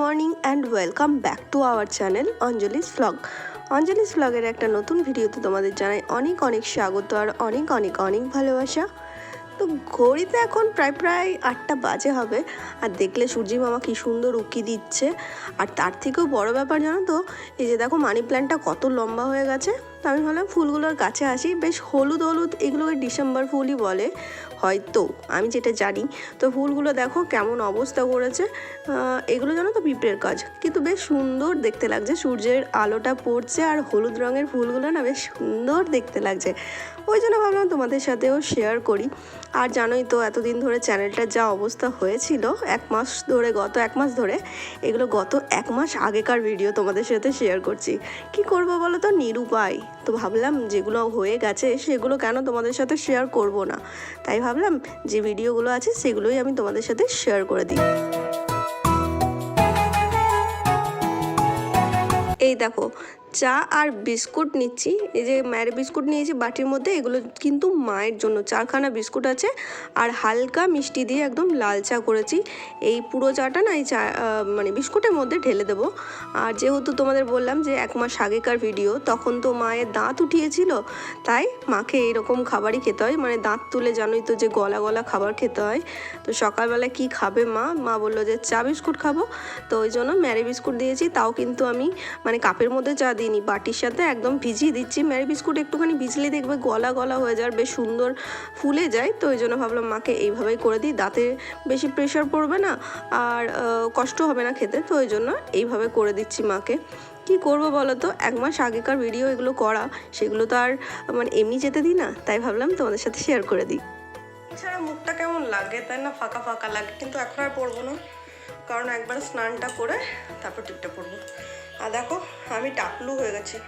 Morning and welcome back to our channel Anjali's vlog Anjali's ভ্লগের একটা নতুন ভিডিওতে তোমাদের জানাই অনেক অনেক স্বাগত আর অনেক অনেক অনেক ভালোবাসা। তো ঘড়িতে এখন প্রায় প্রায় আটটা বাজে হবে, আর দেখলে সূর্যি মামা কি সুন্দর উকি দিচ্ছে। আর তার থেকেও বড় ব্যাপার জানো তো, এই যে দেখো মানি প্ল্যান্টটা কত লম্বা হয়ে গেছে। তো আমি ভাবলাম ফুলগুলোর কাছে আসি। বেশ হলুদ হলুদ এগুলোকে ডিসেম্বর ফুলই বলে, হয়তো, আমি যেটা জানি। তো ফুলগুলো দেখো কেমন অবস্থা করেছে। এগুলো জানো তো পিঁপড়ের কাজ। কিন্তু বেশ সুন্দর দেখতে লাগছে। সূর্যের আলোটা পড়ছে আর হলুদ রঙের ফুলগুলো না বেশ সুন্দর দেখতে লাগছে। ওই জন্য ভাবলাম তোমাদের সাথেও শেয়ার করি। আর জানোই তো, এতদিন ধরে চ্যানেলটার যা অবস্থা হয়েছিল, এক মাস ধরে, গত এক মাস ধরে, এগুলো গত এক মাস আগেকার ভিডিও তোমাদের সাথে শেয়ার করছি। কি করব বলো তো? নিরুপায়। তো ভাবলাম যেগুলো হয়ে গেছে সেগুলো কেন তোমাদের সাথে শেয়ার করব না? তাই ভাবলাম যে ভিডিওগুলো আছে সেগুলোই আমি তোমাদের সাথে শেয়ার করে দিই। এই দেখো চা আর বিস্কুট নিচ্ছি। এই যে মায়ের বিস্কুট নিয়েছি, বাটির মধ্যে এগুলো কিন্তু মায়ের জন্য। চারখানা বিস্কুট আছে আর হালকা মিষ্টি দিয়ে একদম লাল চা করেছি। এই পুরো চাটা না, এই চা মানে বিস্কুটের মধ্যে ঢেলে দেবো। আর যেহেতু তোমাদের বললাম যে এক মাস আগেকার ভিডিও তখন তো মায়ের দাঁত উঠিয়েছিল, তাই মাকে এইরকম খাবারই খেতে হয়। মানে দাঁত তুলে জানোই তো যে গলা গলা খাবার খেতে হয়। তো সকালবেলা কি খাবে মা? মা বলল যে চা বিস্কুট খাব। তো ওই জন্য ম্যারি বিস্কুট দিয়েছি। তাও কিন্তু আমি মানে কাপের মধ্যে চা দিইনি, বাটির সাথে একদম ভিজিয়ে দিচ্ছি। ম্যারি বিস্কুট একটুখানি ভিজলে দেখবে গলা গলা হয়ে যায় বেশ সুন্দর ফুলে যায়, তো ওই জন্য ভাবলাম মাকে এইভাবেই করে দিই। দাঁতে বেশি প্রেশার পড়বে না আর কষ্ট হবে না খেতে, তো ওই জন্য এইভাবে করে দিচ্ছি মাকে। কি করব বলো তো? এক মাস আগেকার ভিডিও এগুলো করা, সেগুলো তো আর মানে এমনি যেতে দিই না, তাই ভাবলাম তোমাদের সাথে শেয়ার করে দিই। এছাড়া মুখটা কেমন লাগে? তাই না, ফাঁকা ফাঁকা লাগে, কিন্তু এখন আর পরবো না। কারণ একবার স্নানটা করে তারপর টিপটা পরবো। আর দেখো, আমি টাকলু হয়ে গেছি।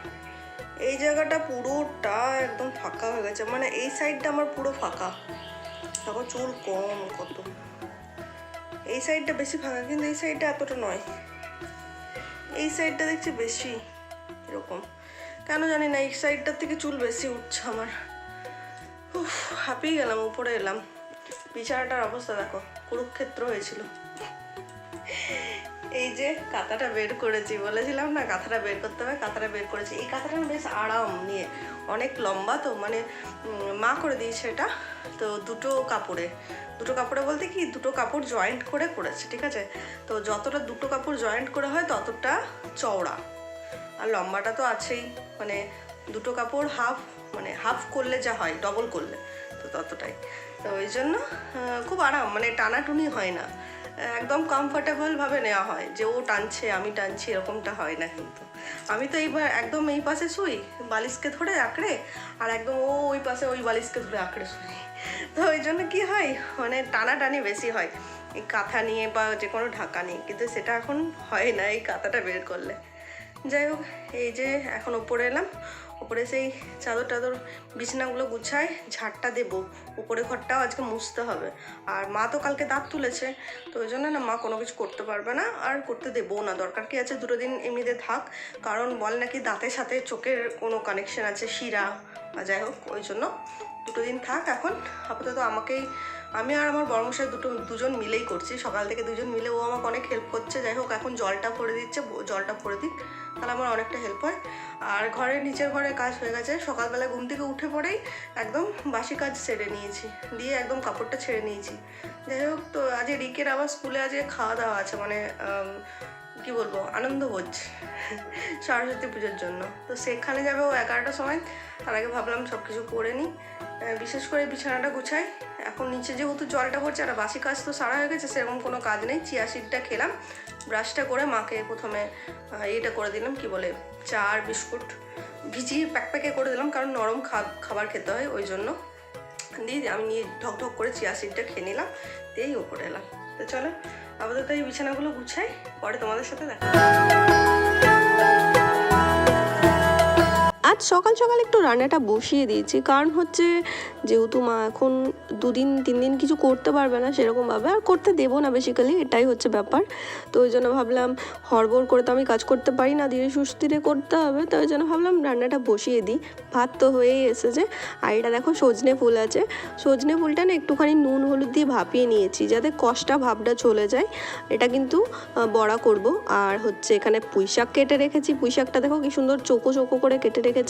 এই জায়গাটা পুরোটা একদম ফাঁকা হয়ে গেছে। মানে এই সাইডটা আমার পুরো ফাঁকা। দেখো, চুল কম কত। এই সাইডটা বেশি ফাঁকা, কিন্তু এই সাইডটা এতটা নয়। এই সাইডটা দেখছি বেশি, এরকম। কেন জানি না, এই সাইডটার থেকে চুল বেশি উঠছে আমার। হাঁপিয়ে গেলাম, উপরে এলাম। বিছানাটার অবস্থা দেখো, কুরুক্ষেত্র হয়েছিল। এই যে কাঁথাটা বের করেছি, বলেছিলাম না কাঁথাটা বের করতে হবে, কাঁথাটা বের করেছি। এই কাঁথাটা বেশ আরাম নিয়ে, অনেক লম্বা তো মানে মা করে দিয়েছে এটা, তো দুটো কাপড়ে। দুটো কাপড়ে বলতে কি, দুটো কাপড় জয়েন্ট করে করেছে, ঠিক আছে? তো যতটা দুটো কাপড় জয়েন্ট করে হয়, ততটা চওড়া। আর লম্বাটা তো আছেই মানে দুটো কাপড় হাফ মানে হাফ করলে যা হয় ডবল করলে, তো ততটাই। তো ওই জন্য খুব আরাম মানে টানাটুনি হয় না। একদম কমফোর্টেবলভাবে নেওয়া হয় যে ও টানছে, আমি টানছি, এরকমটা হয় না কিন্তু। আমি তো এইবার একদম এই পাশে শুই, বালিশকে ধরে আঁকড়ে, আর একদম ও ওই পাশে ওই বালিশকে ধরে আঁকড়ে শুই। তো ওই জন্য কী হয় মানে টানাটানি বেশি হয়। এই কাঁথা নিয়ে বা যে কোনো ঢাকা নিয়ে, কিন্তু সেটা এখন হয় না এই কাঁথাটা বের করলে। যাই হোক, এই যে এখন ওপরে এলাম ওপরে সেই চাদর টাদর বিছানাগুলো গুছায় ঝাড়টা দেবো। উপরে ঘরটাও আজকে মুছতে হবে। আর মা তো কালকে দাঁত তুলেছে, তো ওই জন্য না মা কোনো কিছু করতে পারবে না আর করতে দেবো না। দরকার কি আছে দুটো দিন এমনিতে থাক, কারণ বল নাকি দাঁতের সাথে চোখের কোনো কানেকশন আছে, শিরা বা যাই হোক, ওই জন্য দুটো দিন থাক এখন। আপাতত আমাকেই, আমি আর আমার বর্মশাই দুটো, দুজন মিলেই করছি। সকাল থেকে দুজন মিলে ও আমাকে অনেক হেল্প করছে। যাই হোক, এখন জলটা ভরে দিচ্ছে জলটা ভরে দিক। তাহলে আমার অনেকটা হেল্প হয়। আর ঘরের নিচের ঘরে কাজ হয়ে গেছে। সকালবেলা ঘুম থেকে উঠে পড়েই একদম বাসি কাজ সেরে নিয়েছি। দিয়ে একদম কাপড়টা ছেড়ে নিয়েছি। যাই হোক, তো আজ রিকের আবার স্কুলে আজকে খাওয়া দাওয়া আছে। মানে কি বলব আনন্দভোজ সরস্বতী পুজোর জন্য। তো সেখানে যাবে ও এগারোটার সময়। তার আগে ভাবলাম সব কিছু করে নিই। বিশেষ করে বিছানাটা গুছাই। এখন নিচে যেহেতু জলটা পড়ছে আর বাসি কাজ তো সারা হয়ে গেছে, সেরকম কোনো কাজ নেই। চিয়া সিডটা খেলাম, ব্রাশটা করে মাকে প্রথমে এটা করে দিলাম, কি বলে, চা আর বিস্কুট ভিজিয়ে প্যাক প্যাকে করে দিলাম, কারণ নরম খাবার খেতে হয়, ওই জন্য। দিয়ে আমি নিয়ে ঢক ঢক করে চিয়া সিডটা খেয়ে নিলাম, দিয়েই ওপরে এলাম। তো চলো, আপাতত এই বিছানাগুলো গুছাই, পরে তোমাদের সাথে দেখা আজ সকাল সকাল একটু রান্নাটা বসিয়ে দিয়েছি। কারণ হচ্ছে যেহেতু মা এখন দুদিন তিন দিন কিছু করতে পারবে না সেরকমভাবে, আর করতে দেবো না বেসিক্যালি এটাই হচ্ছে ব্যাপার। তো ওই জন্য ভাবলাম হড়বড় করে তো আমি কাজ করতে পারি না, ধীরে সুস্থিরে করতে হবে। তো ওই জন্য ভাবলাম রান্নাটা বসিয়ে দিই। ভাত তো হয়েই এসেছে। আর এটা দেখো সজনে ফুল আছে। সজনে ফুলটা না একটুখানি নুন, হলুদ দিয়ে ভাপিয়ে নিয়েছি, যাতে কষ্টা, ভাবটা চলে যায়। এটা কিন্তু বড়া করব। আর হচ্ছে এখানে পুঁই শাক কেটে রেখেছি। পুঁই শাকটা দেখো কি সুন্দর চোখো চোখো করে কেটে রেখেছি।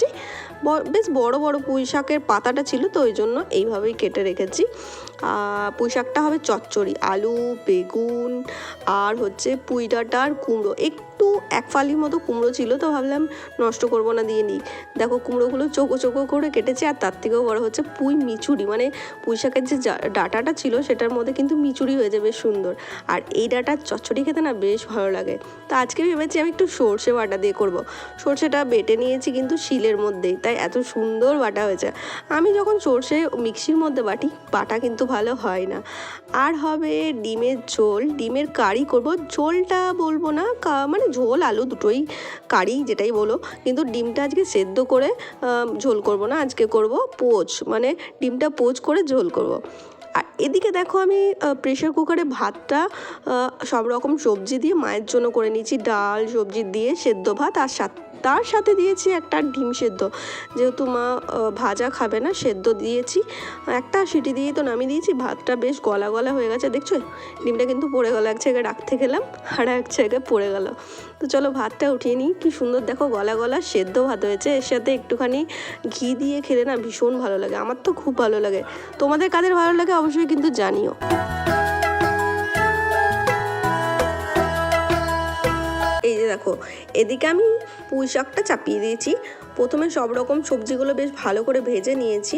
ব- বেশ বড় বড় পুঁই শাকের পাতাটা ছিল, তো ওই জন্য এইভাবেই কেটে রেখেছি। পুঁইশাকটা পুঁই শাকটা হবে চচ্চড়ি, আলু, বেগুন, আর হচ্ছে পুঁই ডাঁটা আর কুমড়ো। একটু এক ফালির মতো কুমড়ো ছিল তো ভাবলাম নষ্ট করব না, দিয়ে নিই। দেখো কুমড়োগুলো চোখো চোখো করে কেটেছে আর তার থেকেও বড় হচ্ছে পুঁই মিচুরি মানে পুঁই শাকের যে ডাটাটা ছিল সেটার মধ্যে কিন্তু মিচুরি হয়েছে, বেশ সুন্দর। আর এই ডাঁটার চচ্চড়ি খেতে না বেশ ভালো লাগে। তো আজকে ভেবেছি আমি একটু সর্ষে বাটা দিয়ে করব। সর্ষেটা বেটে নিয়েছি কিন্তু শিলের মধ্যেই, তাই এত সুন্দর বাটা হয়েছে। আমি যখন সর্ষে মিক্সির মধ্যে বাটি, বাটা কিন্তু ভালো হয় না। আর হবে ডিমের ঝোল, ডিমের কারি করব। ঝোলটা বলব না মানে ঝোল, আলু দুটোই, কারি যেটাই বলো। কিন্তু ডিমটা আজকে সেদ্ধ করে ঝোল করব না, আজকে করব পোচ। মানে ডিমটা পোচ করে ঝোল করব। আর এদিকে দেখো আমি প্রেশার কুকারে ভাতটা সব রকম সবজি দিয়ে মায়ের জন্য করে নিয়েছি। ডাল, সবজি দিয়ে সেদ্ধ ভাত আর সাথে তার সাথে দিয়েছি একটা ডিম সেদ্ধ। যেহেতু মা ভাজা খাবে না, সেদ্ধ দিয়েছি। একটা সিটি দিয়েই তো নামিয়ে দিয়েছি, ভাতটা বেশ গলা গলা হয়ে গেছে, দেখছ? ডিমটা কিন্তু পড়ে গেল, এক জায়গায় রাখতে গেলাম আর এক জায়গায় পড়ে গেল। তো চলো ভাতটা উঠিয়ে নিই, কি সুন্দর দেখো গলা গলা সেদ্ধ ভাত হয়েছে। এর সাথে একটুখানি ঘি দিয়ে খেলে না ভীষণ ভালো লাগে, আমার তো খুব ভালো লাগে। তোমাদের কাদের ভালো লাগে অবশ্যই কিন্তু জানিও। দেখো। এদিকে আমি পুঁই শাকটা চাপিয়ে দিয়েছি। প্রথমে সব রকম সবজিগুলো বেশ ভালো করে ভেজে নিয়েছি।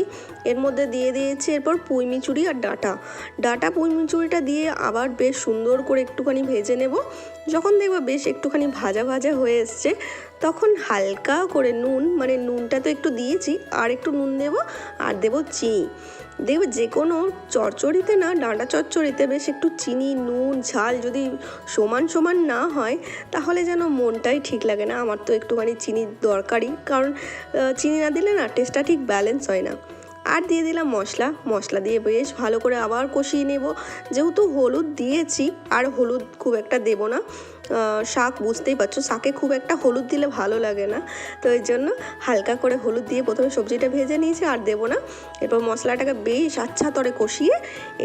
এর মধ্যে দিয়ে দিয়েছি এরপর পুঁই মিচুরি আর ডাঁটা। ডাঁটা, পুঁই মিচুরিটা দিয়ে আবার বেশ সুন্দর করে একটুখানি ভেজে নেব। যখন দেখব বেশ একটুখানি ভাজা ভাজা হয়ে এসছে, তখন হালকা করে নুন মানে নুনটা তো একটু দিয়েছি, আর একটু নুন দেবো, আর দেবো চিনি। দেখবে যে কোনো চচ্চড়িতে না, ডাঁটা চচ্চড়িতে বেশ একটু চিনি, নুন, ঝাল যদি সমান সমান না হয়, তাহলে যেন মনটাই ঠিক লাগে না। আমার তো একটুখানি চিনির দরকারই, কারণ আহ, চিনি না দিলে না টেস্টটা ঠিক ব্যালেন্স হয় না। আর দিয়ে দিলাম মশলা। মশলা দিয়ে বেশ ভালো করে আবার কষিয়ে নেব। যেহেতু হলুদ দিয়েছি, আর হলুদ খুব একটা দেবো না। শাক বুঝতেই পারছ, শাকে খুব একটা হলুদ দিলে ভালো লাগে না। তো এই জন্য হালকা করে হলুদ দিয়ে প্রথমে সবজিটা ভেজে নিয়েছি, আর দেবো না। এরপর মশলাটাকে বেশ আচ্ছা তরে কষিয়ে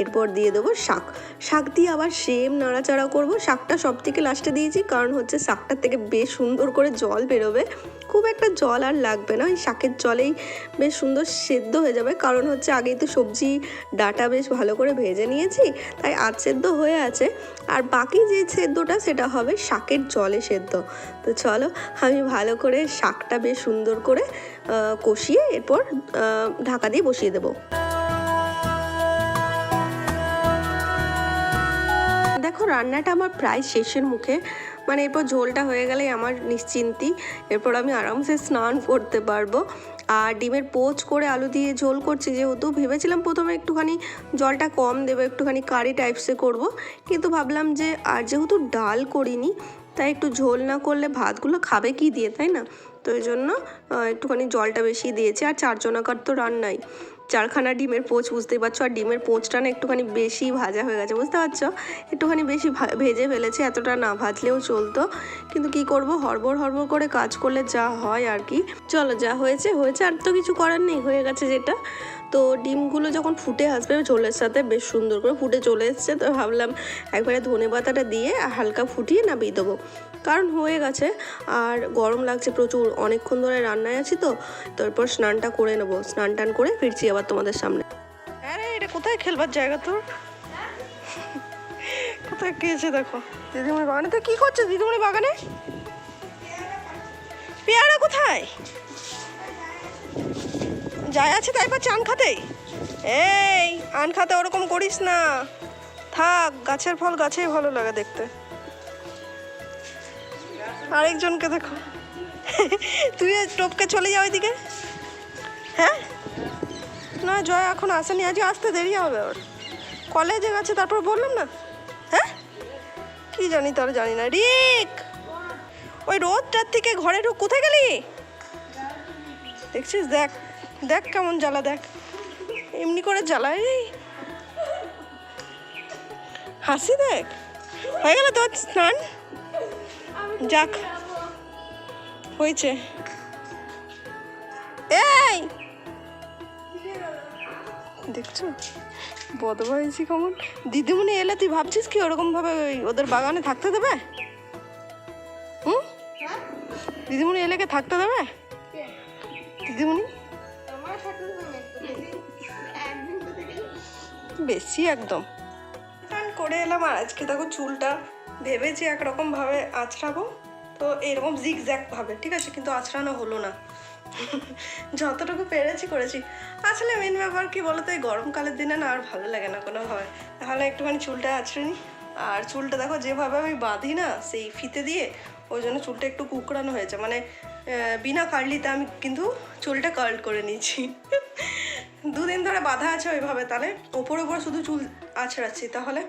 এরপর দিয়ে দেবো শাক। শাক দিয়ে আবার সেম নাড়াচাড়া করব। শাকটা সব থেকে লাস্টে দিয়েছি, কারণ হচ্ছে শাকটার থেকে বেশ সুন্দর করে জল বেরোবে। খুব একটা জল আর লাগবে না, ওই শাকের জলেই বেশ সুন্দর সেদ্ধ হয়ে যাবে। কারণ হচ্ছে আগেই তো সবজি ডাটা বেশ ভালো করে ভেজে নিয়েছি, তাই আধ সেদ্ধ হয়ে আছে। আর বাকি যে সেদ্ধটা সেটা হবে শাকের জলে সেদ্ধ। তো চলো, আমি ভালো করে শাকটা বেশ সুন্দর করে কষিয়ে এরপর ঢাকা দিয়ে বসিয়ে দেবো। দেখো, রান্নাটা আমার প্রায় শেষের মুখে। মানে এরপর ঝোলটা হয়ে গেলেই আমার নিশ্চিন্তি। এরপর আমি আরামসে স্নান করতে পারব। আর ডিমের পোচ করে আলু দিয়ে ঝোল করছি যেহেতু ভেবেছিলাম প্রথমে একটুখানি জলটা কম দেবো, একটুখানি কারি টাইপসে করব। কিন্তু ভাবলাম যে, আর যেহেতু ডাল করিনি, তাই একটু ঝোল না করলে ভাতগুলো খাবে কি দিয়ে, তাই না? তো এই জন্য একটুখানি জলটা বেশি দিয়েছি, আর চারজনাকার তো রান্নাই চারখানা ডিমের পোচ বুঝতেই পারছ, আর ডিমের পোচটা না একটুখানি বেশি ভাজা হয়ে গেছে, বুঝতে পারছ? একটুখানি বেশি ভেজে ফেলেছে, এতটা না ভাজলেও চলতো। কিন্তু কি করব হরবর হরবর করে কাজ করলে যা হয় আর কি। চলো, যা হয়েছে হয়েছে, আর তো কিছু করার নেই, হয়ে গেছে যেটা। তো ডিমগুলো যখন ফুটে আসবে, ঝোলের সাথে বেশ সুন্দর করে ফুটে চলে এসছে। তো ভাবলাম একবারে ধনে পাতাটা দিয়ে হালকা ফুটিয়ে নামিয়ে দেবো। কারণ হয়ে গেছে। আর গরম লাগছে প্রচুর। অনেকক্ষণ ধরে রান্নায় আছি তো। তারপর স্নানটা করে নেব। স্নান টান করে ফিরছি আবার তোমাদের সামনে। আরে এটা কোথায় খেলবার জায়গা তোর? কোথায় গিয়েছে দেখো? দিদিমণি বাগানে? তো কি করছে দিদিমণি বাগানে? পেয়ারা কোথায়? যাই আছে তাই পাচ্ছে আন খাতেই? এই, আন খাতে ওরকম করিস না। থাক, গাছের ফল গাছেই ভালো লাগে দেখতে। আরেকজনকে দেখো। তুই টপকে চলে যাও ওইদিকে। হ্যাঁ? না, জয় এখন আসেনি আজ আসতে দেরি হবে ওর। কলেজে গেছে, তারপর বললাম না? হ্যাঁ? কি জানি তার জানি না। রিক! ওই রোদটার থেকে ঘরে ঢুক, কোথায় গেলি? দেখছিস? দেখ দেখ কেমন জ্বালা দেখ। এমনি করে জ্বালায় হাসি দেখ। হয়ে গেল তোর স্নান? যাক হয়েছে। এই! দেখছ? বদবা হয়েছি কেমন? দিদিমণি এলে তুই ভাবছিস কি ওরকম ভাবে ওই ওদের বাগানে থাকতে দেবে? হুম? দিদিমণি এলে কে থাকতে দেবে? বেশি একদম। স্নান করে এলাম আর আজকে দেখো চুলটা ভেবেছি একরকম ভাবে আঁচড়াবো তো এরকম জিগ ভাবে, ঠিক আছে? কিন্তু আঁচড়ানো হলো না। যতটুকু পেরেছি করেছি। আসলে মেন ব্যাপার কি বলতো, এই গরমকালের দিনে না আর ভালো লাগে না কোনোভাবে। তাহলে একটুখানি চুলটা আঁচড়ে নিই আর চুলটা দেখো যেভাবে আমি বাঁধি না, সেই ফিতে দিয়ে, ওই জন্য চুলটা একটু কুকড়ানো হয়েছে। মানে বিনা কার্লিতে আমি কিন্তু চুলটা কার্ল করে নিয়েছি। দুদিন ধরে বাঁধা আছে ওইভাবে তাহলে ওপর ওপর শুধু চুল আছড়াচ্ছি তাহলে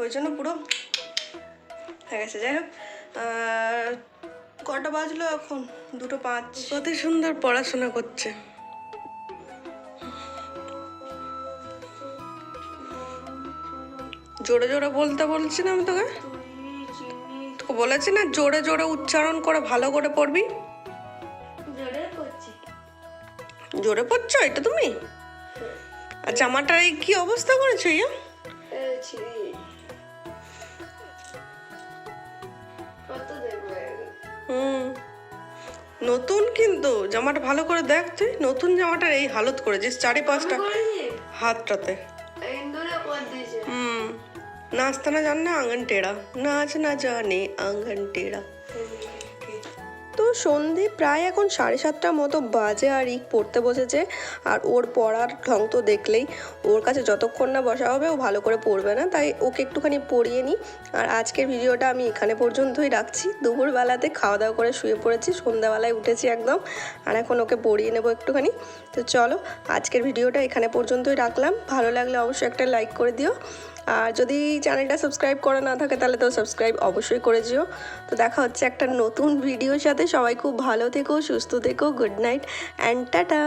ওই জন্য পুরো হয়ে গেছে। যাই হোক কটা বাজলো এখন? দুটো পাঁচ। কত সুন্দর পড়াশোনা করছে। জোরে জোরে বলতে বলছি না আমি তোকে? তোকে বলেছি না জোরে জোরে উচ্চারণ করে ভালো করে পড়বি? জোরে করছি। জোরে পড়ছো? এটা তুমি? আর জামাটার এই কি অবস্থা করেছ ইয়া? হুম। নতুন কিন্তু জামাটা ভালো করে দেখ তুই। নতুন জামাটার এই হালত করেছিস চারি পাঁচটা হাতটাতে। হুম। নাচতে না জান না আঙ্গন টেড়া নাচ না জানে আঙ্গন টেড়া সন্ধে প্রায় এখন সাড়ে সাতটার মতো বাজে আর ইক পড়তে বসেছে। আর ওর পড়ার ঢং তো দেখলেই। ওর কাছে যতক্ষণ না বসা হবে, ও ভালো করে পড়বে না। তাই ওকে একটুখানি পড়িয়ে নিই। আর আজকের ভিডিওটা আমি এখানে পর্যন্তই রাখছি। দুপুরবেলাতে খাওয়া দাওয়া করে শুয়ে পড়েছি। সন্ধ্যাবেলায় উঠেছি একদম। আর এখন ওকে পড়িয়ে নেব একটুখানি। তো চলো, আজকের ভিডিওটা এখানে পর্যন্তই রাখলাম। ভালো লাগলে অবশ্যই একটা লাইক করে দিও। আর যদি চ্যানেলটা সাবস্ক্রাইব করা না থাকে, তাহলে তো সাবস্ক্রাইব অবশ্যই করে দিও। তো দেখা হচ্ছে একটা নতুন ভিডিওর সাথে। সবাই খুব ভালো থেকো, সুস্থ থেকো গুড নাইট অ্যান্ড টাটা